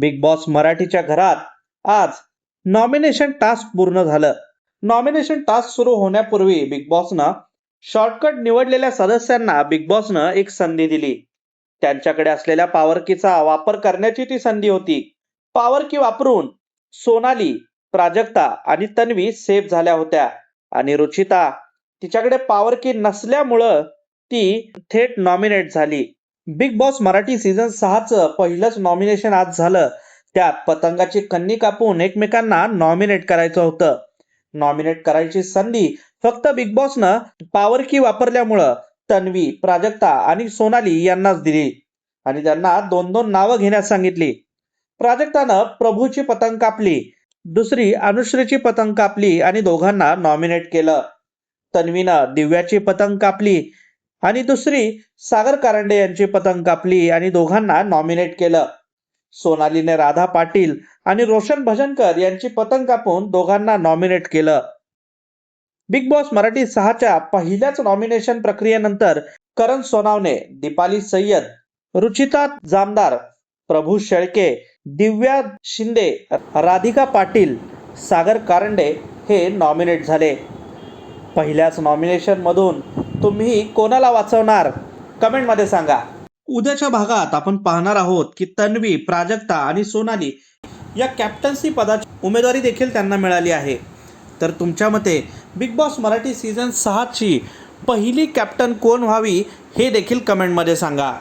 Big boss मराठीच्या घरात आज नॉमिनेशन टास्क पूर्ण झालं. नॉमिनेशन टास्क सुरू होण्यापूर्वी बिग बॉसनं शॉर्टकट निवडलेल्या सदस्यांना बिग बॉसनं एक संधी दिली. त्यांच्याकडे असलेल्या पावरकीचा वापर करण्याची ती संधी होती. पावरकी वापरून सोनाली प्राजक्ता आणि तन्वी सेफ झाल्या होत्या आणि रुचिता तिच्याकडे पावरकी नसल्यामुळं ती थेट नॉमिनेट झाली. बिग बॉस मराठी सीझन सहाचं पहिलंच नॉमिनेशन आज झालं. त्यात पतंगाची कन्नी कापून एकमेकांना नॉमिनेट करायचं होतं. नॉमिनेट करायची संधी फक्त बिग बॉसनं पॉवर की वापरल्यामुळं तन्वी प्राजक्ता आणि सोनाली यांनाच दिली. आणि त्यांना दोन दोन नावं घेण्यास सांगितली. प्राजक्तानं प्रभूची पतंग कापली दुसरी अनुश्रीची पतंग कापली आणि दोघांना नॉमिनेट केलं. तन्वीनं दिव्याची पतंग कापली आणि दुसरी सागर कारंडे यांची पतंग कापली आणि दोघांना नॉमिनेट केलं. सोनालीने राधा पाटील आणि रोशन भजनकर यांची पतंग कापून दोघांना नॉमिनेट केलं. बिग बॉस मराठी सहाच्या पहिल्याच नॉमिनेशन प्रक्रियेनंतर करण सोनावणे दीपाली सय्यद रुचिता जामदार प्रभू शेळके दिव्या शिंदे राधिका पाटील सागर कारंडे हे नॉमिनेट झाले. पहिल्याच नॉमिनेशनमधून तुम्ही कोणाला वाचवणार? कमेंटमध्ये सांगा. उद्याच्या भागात आपण पाहणार आहोत की तन्वी प्राजक्ता आणि सोनाली या कॅप्टन्सी पदाची उमेदवारी देखील त्यांना मिळाली आहे. तर तुमच्या मते बिग बॉस मराठी सीझन सहाची पहिली कॅप्टन कोण व्हावी हे देखील कमेंटमध्ये सांगा.